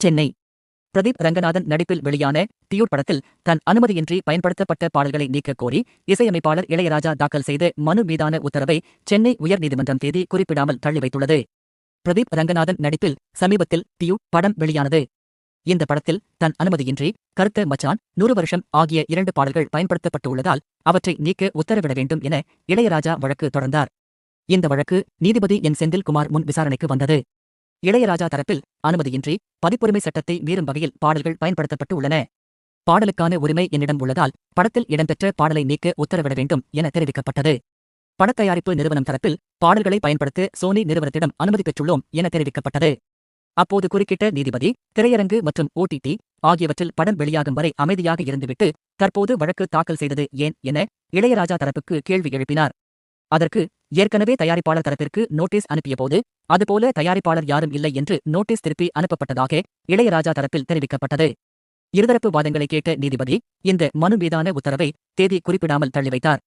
சென்னை. பிரதீப் ரங்கநாதன் நடிப்பில் வெளியான டியூட் படத்தில் தன் அனுமதியின்றி பயன்படுத்தப்பட்ட பாடல்களை நீக்கக் கோரி இசையமைப்பாளர் இளையராஜா தாக்கல் செய்த மனு மீதான உத்தரவை சென்னை உயர்நீதிமன்றம் தேதி குறிப்பிடாமல் தள்ளி வைத்துள்ளது. பிரதீப் ரங்கநாதன் நடிப்பில் சமீபத்தில் டியூட் படம் வெளியானது. இந்த படத்தில் தன் அனுமதியின்றி கருத்த மச்சான் நூறு வருஷம் ஆகிய இரண்டு பாடல்கள் பயன்படுத்தப்பட்டுள்ளதால் அவற்றை நீக்க உத்தரவிட வேண்டும் என இளையராஜா வழக்கு தொடர்ந்தார். இந்த வழக்கு நீதிபதி என் செந்தில்குமார் முன் விசாரணைக்கு வந்தது. இளையராஜா தரப்பில் அனுமதியின்றி பதிப்புரிமை சட்டத்தை மீறும் வகையில் பாடல்கள் பயன்படுத்தப்பட்டு உள்ளன. பாடலுக்கான உரிமை என்னிடம் உள்ளதால் படத்தில் இடம்பெற்ற பாடலை நீக்க உத்தரவிட வேண்டும் என தெரிவிக்கப்பட்டது. படத்தயாரிப்பு நிறுவனம் தரப்பில் பாடல்களை பயன்படுத்த சோனி நிறுவனத்திடம் அனுமதி பெற்றுள்ளோம் என தெரிவிக்கப்பட்டது. அப்போது குறுக்கிட்ட நீதிபதி திரையரங்கு மற்றும் ஓடிடி ஆகியவற்றில் படம் வெளியாகும் வரை அமைதியாக இருந்துவிட்டு தற்போது வழக்கு தாக்கல் செய்தது ஏன் என இளையராஜா தரப்புக்கு கேள்வி எழுப்பினார். அதற்கு ஏற்கனவே தயாரிப்பாளர் தரப்பிற்கு நோட்டீஸ் அனுப்பியபோது அதுபோல தயாரிப்பாளர் யாரும் இல்லை என்று நோட்டீஸ் திருப்பி அனுப்பப்பட்டதாக இளையராஜா தரப்பில் தெரிவிக்கப்பட்டது. இருதரப்பு வாதங்களை கேட்ட நீதிபதி இந்த மனு மீதான உத்தரவை தேதி குறிப்பிடாமல் தள்ளி வைத்தார்